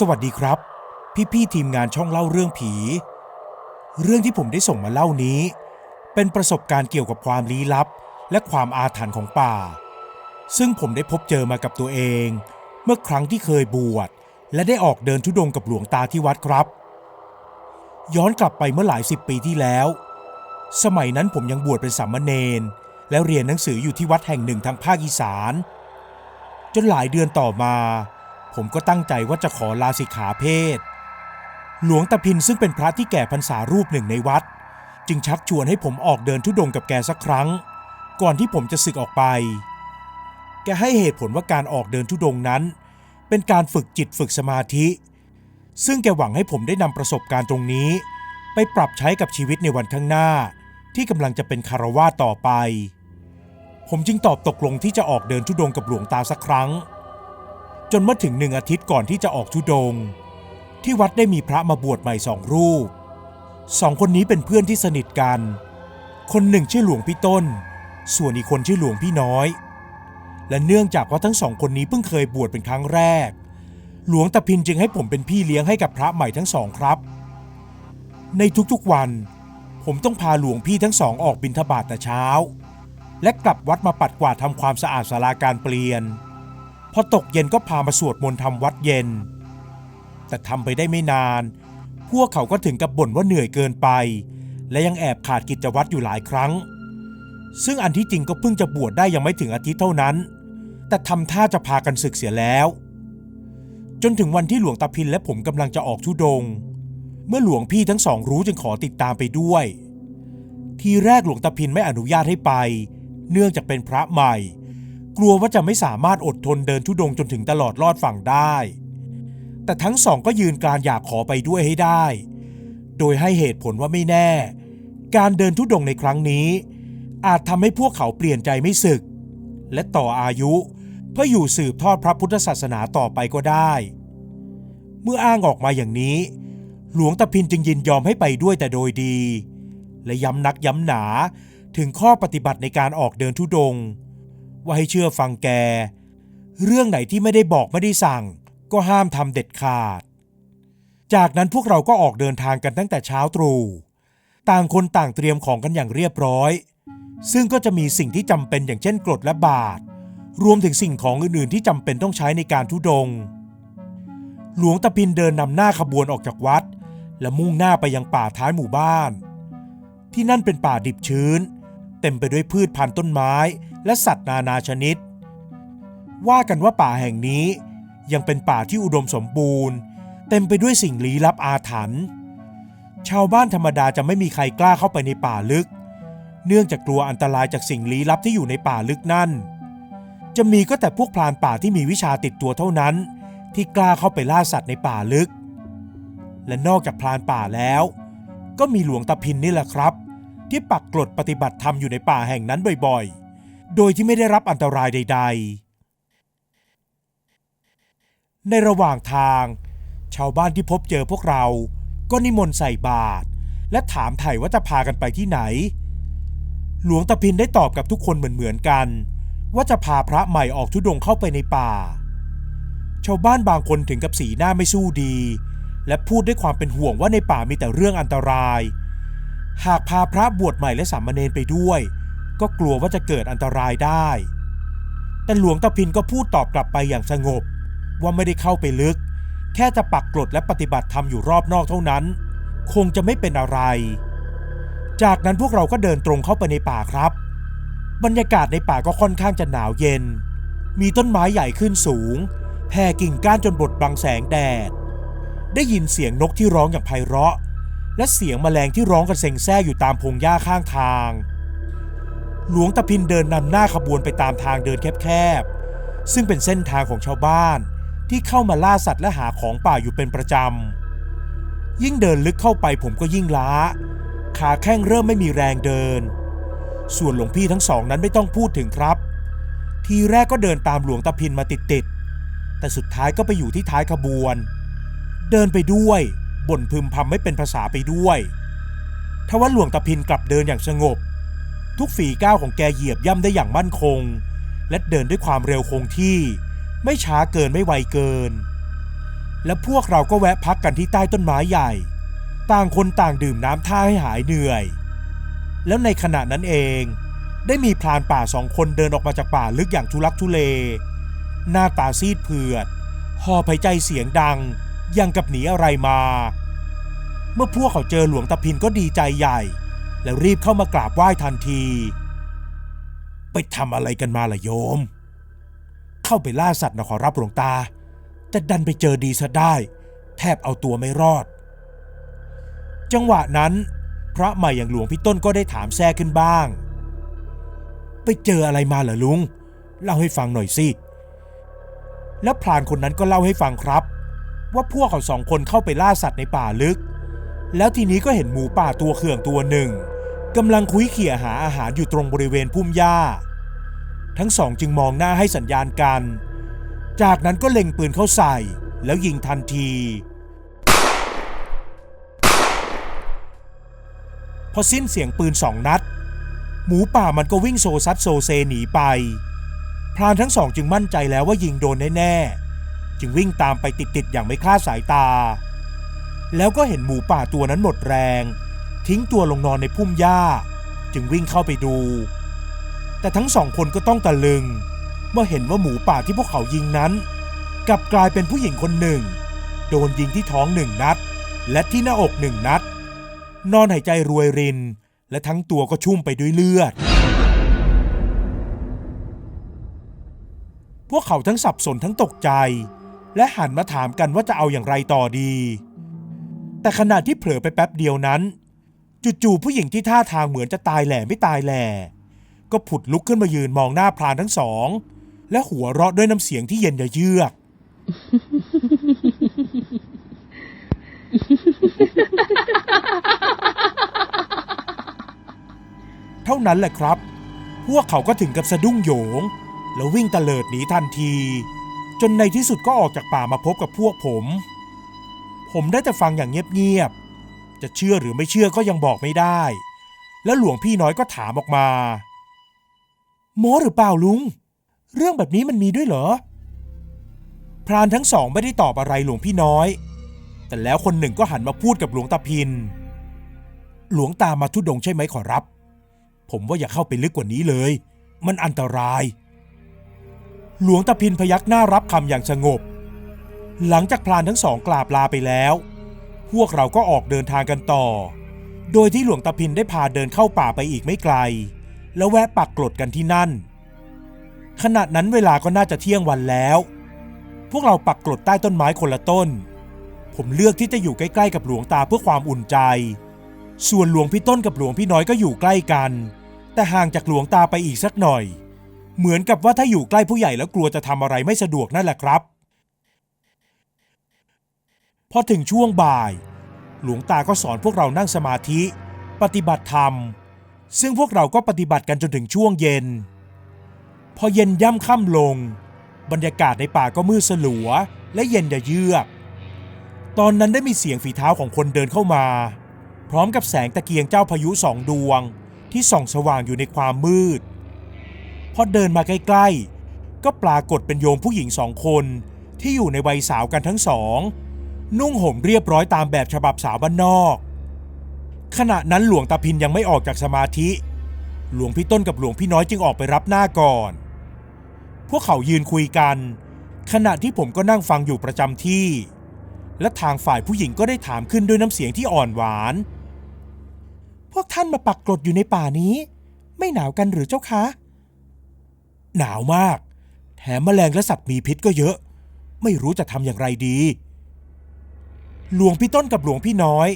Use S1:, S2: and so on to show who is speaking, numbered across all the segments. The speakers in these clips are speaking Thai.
S1: สวัสดีครับ พี่ๆทีมงานช่องเล่าเรื่องผี เรื่องที่ผมได้ส่งมาเล่านี้ เป็นประสบการณ์เกี่ยวกับความลี้ลับ และความอาถรรพ์ของป่า ซึ่งผมได้พบเจอมากับตัวเอง เมื่อครั้งที่เคยบวชและได้ออกเดินทุดงกับหลวงตาที่วัดครับ ย้อนกลับไปเมื่อหลายสิบปีที่แล้ว สมัยนั้นผมยังบวชเป็นสามเณรและเรียนหนังสืออยู่ที่วัดแห่งหนึ่งทางภาคอีสาน จนหลายเดือนต่อมา ผมก็ตั้งใจว่าจะขอลาสิกขาเพศ หลวงตาพินซึ่งเป็นพระที่แก่พรรษารูปหนึ่งในวัด จึงชักชวนให้ผมออกเดินทุดงกับแกสักครั้ง ก่อนที่ผมจะสึกออกไป แกให้เหตุผลว่าการออกเดินทุดงนั้น เป็นการฝึกจิตฝึกสมาธิ ซึ่งแกหวังให้ผมได้นำประสบการณ์ตรงนี้ ไปปรับใช้กับชีวิตในวันข้างหน้า ที่กำลังจะเป็นคารวาสต่อไป ผมจึงตอบตกลงที่จะออกเดินทุดงกับหลวงตาสักครั้ง จนเมื่อถึงหนึ่งอาทิตย์ก่อนที่จะออกทุดง ที่วัดได้มีพระมาบวชใหม่สองรูปสองคนนี้เป็นเพื่อนที่สนิทกัน คนหนึ่งชื่อหลวงพี่ต้น ส่วนอีกคนชื่อหลวงพี่น้อย และเนื่องจากว่าทั้งสองคนนี้เพิ่งเคยบวชเป็นครั้งแรก หลวงตาพินจึงให้ผมเป็นพี่เลี้ยงให้กับพระใหม่ทั้งสองครับ ในทุกๆวัน ผมต้องพาหลวงพี่ทั้งสองออกบิณฑบาตแต่เช้า และกลับวัดมาปัดกวาดทำความสะอาดศาลาการเปลี่ยน พอตกเย็นก็พามาสวดมนต์ทำวัดเย็น แต่ทำไปได้ไม่นาน พวกเขาก็ถึงกับบ่นว่าเหนื่อยเกินไป และยังแอบขาดกิจวัตรอยู่หลายครั้ง ซึ่งอันที่จริงก็เพิ่งจะบวชได้ยังไม่ถึงอาทิตย์เท่านั้น แต่ทำท่าจะพากันศึกเสียแล้ว จนถึงวันที่หลวงตาพินและผมกำลังจะออกทุดง เมื่อหลวงพี่ทั้งสองรู้จึงขอติดตามไปด้วย ทีแรกหลวงตาพินไม่อนุญาตให้ไป เนื่องจากเป็นพระใหม่ กลัวว่าจะไม่สามารถอดทนเดินทุดงจนถึงตลอดรอดฝั่งได้ แต่ทั้งสองก็ยืนการอยากขอไปด้วยให้ได้ โดยให้เหตุผลว่าไม่แน่ การเดินทุดงในครั้งนี้ อาจทำให้พวกเขาเปลี่ยนใจไม่สึก และต่ออายุเพื่ออยู่สืบทอดพระพุทธศาสนาต่อไปก็ได้ เมื่ออ้างออกมาอย่างนี้ หลวงตาพินจึงยินยอมให้ไปด้วยแต่โดยดี และย้ำนักย้ำหนาถึงข้อปฏิบัติในการออกเดินทุดง ว่าให้เชื่อฟังแก เรื่องไหนที่ไม่ได้บอกไม่ได้สั่ง ก็ห้ามทำเด็ดขาด จากนั้นพวกเราก็ออกเดินทางกันตั้งแต่เช้าตรู่ต่างคนต่างเตรียมของกันอย่างเรียบร้อย ซึ่งก็จะมีสิ่งที่จำเป็นอย่างเช่นกรดและบาท รวมถึงสิ่งของอื่นๆ ที่จำเป็นต้องใช้ในการทุดง หลวงตาพินเดินนำหน้าขบวนออกจากวัด และมุ่งหน้าไปยังป่าท้ายหมู่บ้าน ที่นั่นเป็นป่าดิบชื้น ต็มไปด้วยพืชพันธุ์ต้นไม้ และสัตว์นานาชนิด ว่ากันว่าป่าแห่งนี้ ยังเป็นป่าที่อุดมสมบูรณ์ เต็มไปด้วยสิ่งลี้ลับอาถรรพ์ชาวบ้านธรรมดาจะไม่มีใครกล้าเข้าไปในป่าลึก เนื่องจากกลัวอันตรายจากสิ่งลี้ลับที่อยู่ในป่าลึกนั่น จะมีก็แต่พวกพรานป่าที่มีวิชาติดตัวเท่านั้น ที่กล้าเข้าไปล่าสัตว์ในป่าลึก และนอกจากพรานป่าแล้ว ก็มีหลวงตาพินนี่แหละครับ ที่ปักกลดปฏิบัติธรรมอยู่ในป่าแห่งนั้นบ่อยๆ โดยที่ไม่ได้รับอันตรายใด ๆ ในระหว่างทาง ชาวบ้านที่พบเจอพวกเรา ก็นิมนต์ใส่บาตรและถามไถ่ว่าจะพากันไปที่ไหน หลวงตาพินได้ตอบกับทุกคนเหมือนๆกัน ว่าจะพาพระใหม่ออกทุดงเข้าไปในป่า ชาวบ้านบางคนถึงกับสีหน้าไม่สู้ดี และพูดด้วยความเป็นห่วงว่าในป่ามีแต่เรื่องอันตราย หากพาพระบวชใหม่และสามเณรไปด้วย ก็กลัวว่าจะเกิดอันตรายได้ แต่หลวงตาพินก็พูดตอบกลับไปอย่างสงบ ว่าไม่ได้เข้าไปลึก แค่จะปักกลดและปฏิบัติธรรมอยู่รอบนอกเท่านั้น คงจะไม่เป็นอะไร จากนั้นพวกเราก็เดินตรงเข้าไปในป่าครับ บรรยากาศในป่าก็ค่อนข้างจะหนาวเย็น มีต้นไม้ใหญ่ขึ้นสูงแผ่กิ่งก้านจนบดบังแสงแดด ได้ยินเสียงนกที่ร้องอย่างไพเราะ และเสียงแมลงที่ร้องกันเซ็งแซ่อยู่ตามพงหญ้าข้างทาง หลวงตาพินเดินนำหน้าขบวนไปตามทางเดินแคบๆ ซึ่งเป็นเส้นทางของชาวบ้านที่เข้ามาล่าสัตว์และหาของป่าอยู่เป็นประจำ ยิ่งเดินลึกเข้าไปผมก็ยิ่งล้า ขาแข้งเริ่มไม่มีแรงเดิน ส่วนหลวงพี่ทั้งสองนั้นไม่ต้องพูดถึงครับ ทีแรกก็เดินตามหลวงตาพินมาติดๆ แต่สุดท้ายก็ไปอยู่ที่ท้ายขบวน เดินไปด้วย บ่นพึมพำไม่เป็นภาษาไปด้วยทว่าหลวงตาพินกลับเดินอย่างสงบ ทุกฝีก้าวของแกเหยียบย่ำได้อย่างมั่นคง และเดินด้วยความเร็วคงที่ ไม่ช้าเกินไม่ไวเกิน และพวกเราก็แวะพักกันที่ใต้ต้นไม้ใหญ่ ต่างคนต่างดื่มน้ำท่าให้หายเหนื่อย แล้วในขณะนั้นเอง ได้มีพรานป่าสองคนเดินออกมาจากป่าลึกอย่างทุลักทุเล หน้าตาซีดเผือดหอบหายใจเสียงดัง ยังกับหนีอะไรมา เมื่อพวกเขาเจอหลวงตาพินก็ดีใจใหญ่ แล้วรีบเข้ามากราบไหว้ทันที ไปทำอะไรกันมาล่ะโยม เข้าไปล่าสัตว์นะขอรับหลวงตา แต่ดันไปเจอดีซะได้ แทบเอาตัวไม่รอด จังหวะนั้น พระใหม่อย่างหลวงพี่ต้นก็ได้ถามแท้ขึ้นบ้าง ไปเจออะไรมาเหรอลุง เล่าให้ฟังหน่อยสิแล้วพรานคนนั้นก็เล่าให้ฟังครับ ว่าพวกเขาสองคนเข้าไปล่าสัตว์ในป่าลึก แล้วทีนี้ก็เห็นหมูป่าตัวเขื่องตัวหนึ่งกำลังคุยเขี่ยหาอาหารอยู่ตรงบริเวณพุ่มหญ้า ทั้งสองจึงมองหน้าให้สัญญาณกัน จากนั้นก็เล็งปืนเข้าใส่ แล้วยิงทันที พอสิ้นเสียงปืนสองนัด หมูป่ามันก็วิ่งโซซัดโซเซหนีไป พรานทั้งสองจึงมั่นใจแล้วว่ายิงโดนแน่ๆ จึงวิ่งตามไปติดๆอย่างไม่คลาดสายตา แล้วก็เห็นหมูป่าตัวนั้นหมดแรง ทิ้งตัวลงนอนในพุ่มหญ้า จึงวิ่งเข้าไปดู แต่ทั้งสองคนก็ต้องตะลึง เมื่อเห็นว่าหมูป่าที่พวกเขายิงนั้น กลับกลายเป็นผู้หญิงคนหนึ่ง โดนยิงที่ท้องหนึ่งนัด และที่หน้าอกหนึ่งนัด นอนหายใจรวยริน และทั้งตัวก็ชุ่มไปด้วยเลือดพวกเขาทั้งสับสนทั้งตกใจ และหันมาถามกันว่าจะเอาอย่างไรต่อดี แต่ขณะที่เผลอไปแป๊บเดียวนั้น จู่ๆผู้หญิงที่ท่าทางเหมือนจะตายแหล่ไม่ตายแหล่ก็ผุดลุกขึ้นมายืนมองหน้าพรานทั้งสอง และหัวเราะด้วยน้ำเสียงที่เย็นเยือกเท่านั้นแหละครับ พวกเขาก็ถึงกับสะดุ้งโยง แล้ววิ่งตะเลิดหนีทันที จนในที่สุดก็ออกจากป่ามาพบกับพวกผม ผมได้แต่ฟังอย่างเงียบๆ จะเชื่อหรือไม่เชื่อก็ยังบอกไม่ได้ แล้วหลวงพี่น้อยก็ถามออกมาโม้หรือเปล่าลุง เรื่องแบบนี้มันมีด้วยเหรอ พรานทั้งสองไม่ได้ตอบอะไรหลวงพี่น้อย แต่แล้วคนหนึ่งก็หันมาพูดกับหลวงตาพิน หลวงตามาทุดงใช่ไหมขอรับ ผมว่าอย่าเข้าไปลึกกว่านี้เลย มันอันตราย หลวงตาพินพยักหน้ารับคำอย่างสงบ หลังจากพรานทั้งสองกราบลาไปแล้ว พวกเราก็ออกเดินทางกันต่อ โดยที่หลวงตาพินได้พาเดินเข้าป่าไปอีกไม่ไกล แล้วแวะปักกลดกันที่นั่น ขณะนั้นเวลาก็น่าจะเที่ยงวันแล้ว พวกเราปักกลดใต้ต้นไม้คนละต้น ผมเลือกที่จะอยู่ใกล้ๆกับหลวงตาเพื่อความอุ่นใจ ส่วนหลวงพี่ต้นกับหลวงพี่น้อยก็อยู่ใกล้กัน แต่ห่างจากหลวงตาไปอีกสักหน่อย เหมือนกับว่าถ้าอยู่ใกล้ผู้ใหญ่แล้วกลัวจะทำอะไรไม่สะดวกนั่นแหละครับ พอถึงช่วงบ่าย หลวงตาก็สอนพวกเรานั่งสมาธิ ปฏิบัติธรรม ซึ่งพวกเราก็ปฏิบัติกันจนถึงช่วงเย็น พอเย็นย่ำค่ำลง บรรยากาศในป่าก็มืดสลัว และเย็นยเยือก ตอนนั้นได้มีเสียงฝีเท้าของคนเดินเข้ามา พร้อมกับแสงตะเกียงเจ้าพายุสองดวง ที่ส่องสว่างอยู่ในความมืด พอเดินมาใกล้ๆ ก็ปรากฏเป็นโยมผู้หญิงสองคน ที่อยู่ในวัยสาวกันทั้งสอง นุ่งห่มเรียบร้อยตามแบบฉบับสาวบ้านนอก ขณะนั้นหลวงตาพินยังไม่ออกจากสมาธิ หลวงพี่ต้นกับหลวงพี่น้อยจึงออกไปรับหน้าก่อน พวกเขายืนคุยกัน ขณะที่ผมก็นั่งฟังอยู่ประจำที่ และทางฝ่ายผู้หญิงก็ได้ถามขึ้นด้วยน้ำเสียงที่อ่อนหวาน พวกท่านมาปักกลดอยู่ในป่านี้ ไม่หนาวกันหรือเจ้าคะ หนาวมาก แถมแมลงและสัตว์มีพิษก็เยอะ ไม่รู้จะทำอย่างไรดี หลวงพี่ต้นกับหลวงพี่น้อย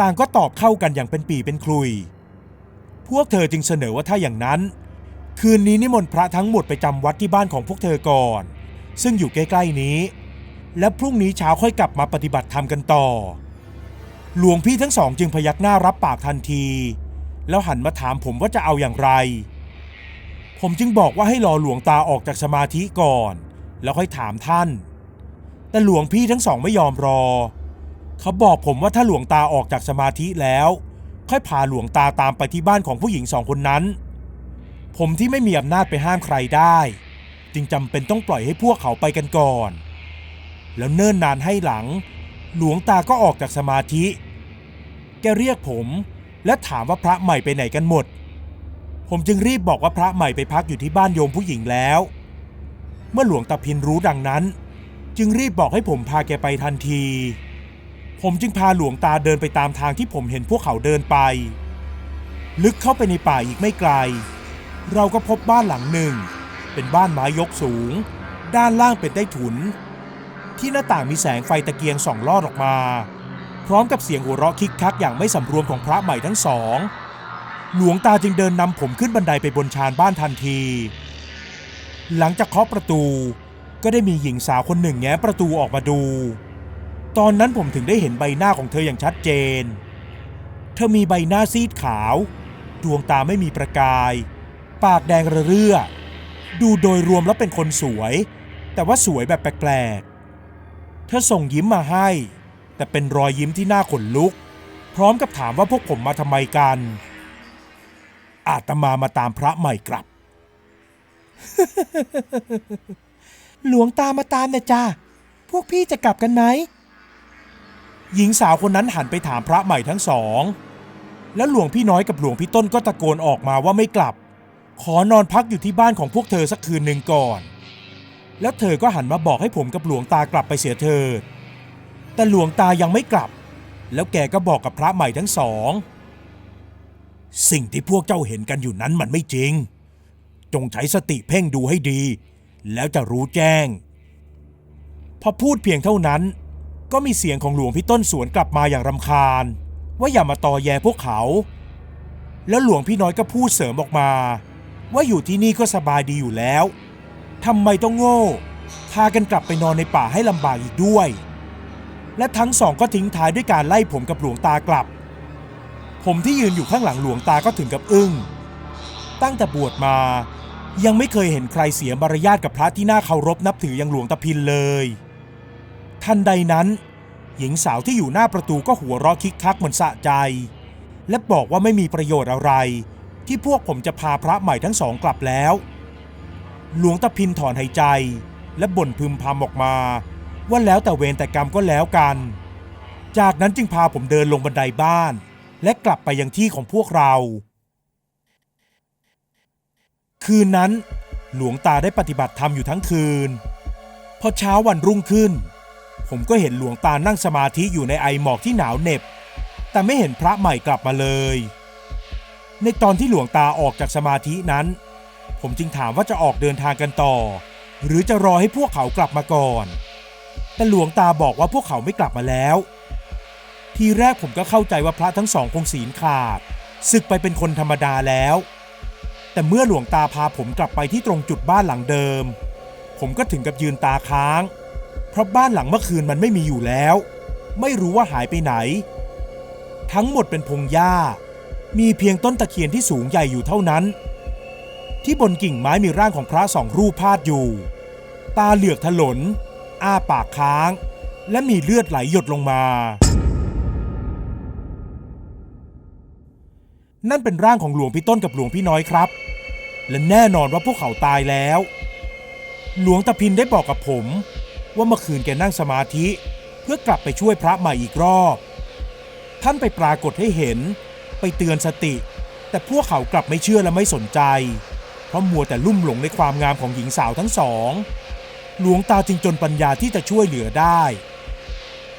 S1: ต่างก็ตอบเข้ากันอย่างเป็นปีเป็นคลุย พวกเธอจึงเสนอว่าถ้าอย่างนั้น คืนนี้นิมนต์พระทั้งหมดไปจำวัดที่บ้านของพวกเธอก่อน ซึ่งอยู่ใกล้ๆนี้ และพรุ่งนี้เช้าค่อยกลับมาปฏิบัติธรรมกันต่อ หลวงพี่ทั้งสองจึงพยักหน้ารับปากทันที แล้วหันมาถามผมว่าจะเอาอย่างไร ผมจึงบอกว่าให้รอหลวงตาออกจากสมาธิก่อน แล้วค่อยถามท่าน แต่หลวงพี่ทั้งสองไม่ยอมรอ เขาบอกผมว่าถ้าหลวงตาออกจากสมาธิแล้ว ค่อยพาหลวงตาตามไปที่บ้านของผู้หญิงสองคนนั้น ผมที่ไม่มีอำนาจไปห้ามใครได้ จึงจำเป็นต้องปล่อยให้พวกเขาไปกันก่อน แล้วเนิ่นนานให้หลัง หลวงตาก็ออกจากสมาธิ แกเรียกผม และถามว่าพระใหม่ไปไหนกันหมด ผมจึงรีบบอกว่าพระใหม่ไปพักอยู่ที่บ้านโยมผู้หญิงแล้ว เมื่อหลวงตาพินรู้ดังนั้น จึงรีบบอกให้ผมพาแกไปทันที ผมจึงพาหลวงตาเดินไปตามทางที่ผมเห็นพวกเขาเดินไป ลึกเข้าไปในป่าอีกไม่ไกล เราก็พบบ้านหลังหนึ่ง เป็นบ้านไม้ยกสูง ด้านล่างเป็นใต้ถุน ที่หน้าต่างมีแสงไฟตะเกียงส่องลอดออกมา พร้อมกับเสียงหัวเราะคิกคักอย่างไม่สำรวมของพระใหม่ทั้งสอง หลวงตาจึงเดินนำผมขึ้นบันไดไปบนชานบ้านทันที หลังจากเคาะประตูก็ได้มีหญิงสาวคนหนึ่งแง้ประตูออกมาดู ตอนนั้นผมถึงได้เห็นใบหน้าของเธออย่างชัดเจน เธอมีใบหน้าซีดขาว ดวงตาไม่มีประกาย ปากแดงระเรื่อ ดูโดยรวมแล้วเป็นคนสวย แต่ว่าสวยแบบแปลกๆ เธอส่งยิ้มมาให้ แต่เป็นรอยยิ้มที่น่าขนลุก พร้อมกับถามว่าพวกผมมาทำไมกัน อาตมามาตามพระใหม่กลับ หลวงตามาตามนะจ้าพวกพี่จะกลับกันไหม หญิงสาวคนนั้นหันไปถามพระใหม่ทั้งสอง แล้วหลวงพี่น้อยกับหลวงพี่ต้นก็ตะโกนออกมาว่าไม่กลับ ขอนอนพักอยู่ที่บ้านของพวกเธอสักคืนหนึ่งก่อน แล้วเธอก็หันมาบอกให้ผมกับหลวงตากลับไปเสียเถิดแต่หลวงตายังไม่กลับ แล้วแกก็บอกกับพระใหม่ทั้งสอง สิ่งที่พวกเจ้าเห็นกันอยู่นั้นมันไม่จริง จงใช้สติเพ่งดูให้ดี แล้วจะรู้แจ้ง พอพูดเพียงเท่านั้น ก็มีเสียงของหลวงพี่ต้นสวนกลับมาอย่างรำคาญ ว่าอย่ามาตอแยพวกเขา แล้วหลวงพี่น้อยก็พูดเสริมออกมา ว่าอยู่ที่นี่ก็สบายดีอยู่แล้วทำไมต้องโง่ พากันกลับไปนอนในป่าให้ลำบากอีกด้วย และทั้งสองก็ทิ้งท้ายด้วยการไล่ผมกับหลวงตากลับ ผมที่ยืนอยู่ข้างหลังหลวงตาก็ถึงกับอึ้ง ตั้งแต่บวชมา ยังไม่เคยเห็นใครเสียมารยาทกับพระที่น่าเคารพนับถืออย่างหลวงตาพินเลย ทันใดนั้น หญิงสาวที่อยู่หน้าประตูก็หัวเราะคิกคักเหมือนสะใจ และบอกว่าไม่มีประโยชน์อะไร ที่พวกผมจะพาพระใหม่ทั้งสองกลับแล้ว หลวงตาพินถอนหายใจ และบ่นพึมพำออกมา ว่าแล้วแต่เวรแต่กรรมก็แล้วกัน จากนั้นจึงพาผมเดินลงบันไดบ้าน และกลับไปยังที่ของพวกเรา คืนนั้นหลวงตาได้ปฏิบัติธรรมอยู่ทั้งคืน พอเช้าวันรุ่งขึ้น ผมก็เห็นหลวงตานั่งสมาธิอยู่ในไอหมอกที่หนาวเหน็บ แต่ไม่เห็นพระใหม่กลับมาเลย ในตอนที่หลวงตาออกจากสมาธินั้น ผมจึงถามว่าจะออกเดินทางกันต่อ หรือจะรอให้พวกเขากลับมาก่อน แต่หลวงตาบอกว่าพวกเขาไม่กลับมาแล้ว ทีแรกผมก็เข้าใจว่าพระทั้งสองคงศีลขาดศึกไปเป็นคนธรรมดาแล้ว แต่เมื่อหลวงตาพาผมกลับไปที่ตรงจุดบ้านหลังเดิม ผมก็ถึงกับยืนตาค้าง เพราะบ้านหลังเมื่อคืนมันไม่มีอยู่แล้ว ไม่รู้ว่าหายไปไหน ทั้งหมดเป็นพงหญ้า มีเพียงต้นตะเคียนที่สูงใหญ่อยู่เท่านั้น ที่บนกิ่งไม้มีร่างของพระสองรูปพาดอยู่ ตาเหลือกถลน อ้าปากค้าง และมีเลือดไหลหยดลงมา นั่นเป็นร่างของหลวงพี่ต้นกับหลวงพี่น้อยครับ และแน่นอนว่าพวกเขาตายแล้ว หลวงตาพินได้บอกกับผม ว่าเมื่อคืนแกนั่งสมาธิ เพื่อกลับไปช่วยพระใหม่อีกรอบ ท่านไปปรากฏให้เห็น ไปเตือนสติ แต่พวกเขากลับไม่เชื่อและไม่สนใจ เพราะมัวแต่ลุ่มหลงในความงามของหญิงสาวทั้งสอง หลวงตาจึงจนปัญญาที่จะช่วยเหลือได้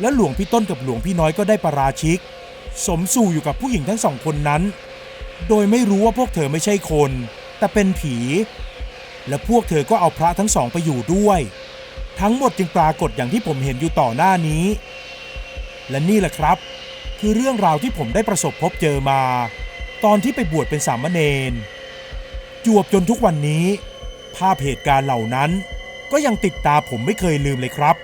S1: และหลวงพี่ต้นกับหลวงพี่น้อยก็ได้ประราชิก สมสู่อยู่กับผู้หญิงทั้งสองคนนั้น โดยไม่รู้ว่าพวกเธอไม่ใช่คน แต่เป็นผี และพวกเธอก็เอาพระทั้งสองไปอยู่ด้วย ทั้งหมดจึงปรากฏอย่างที่ผมเห็นอยู่ต่อหน้านี้ และนี่แหละครับ คือเรื่องราวที่ผมได้ประสบพบเจอมา ตอนที่ไปบวชเป็นสามเณรจวบจนทุกวันนี้ ภาพเหตุการณ์เหล่านั้น ก็ยังติดตาผมไม่เคยลืมเลยครับ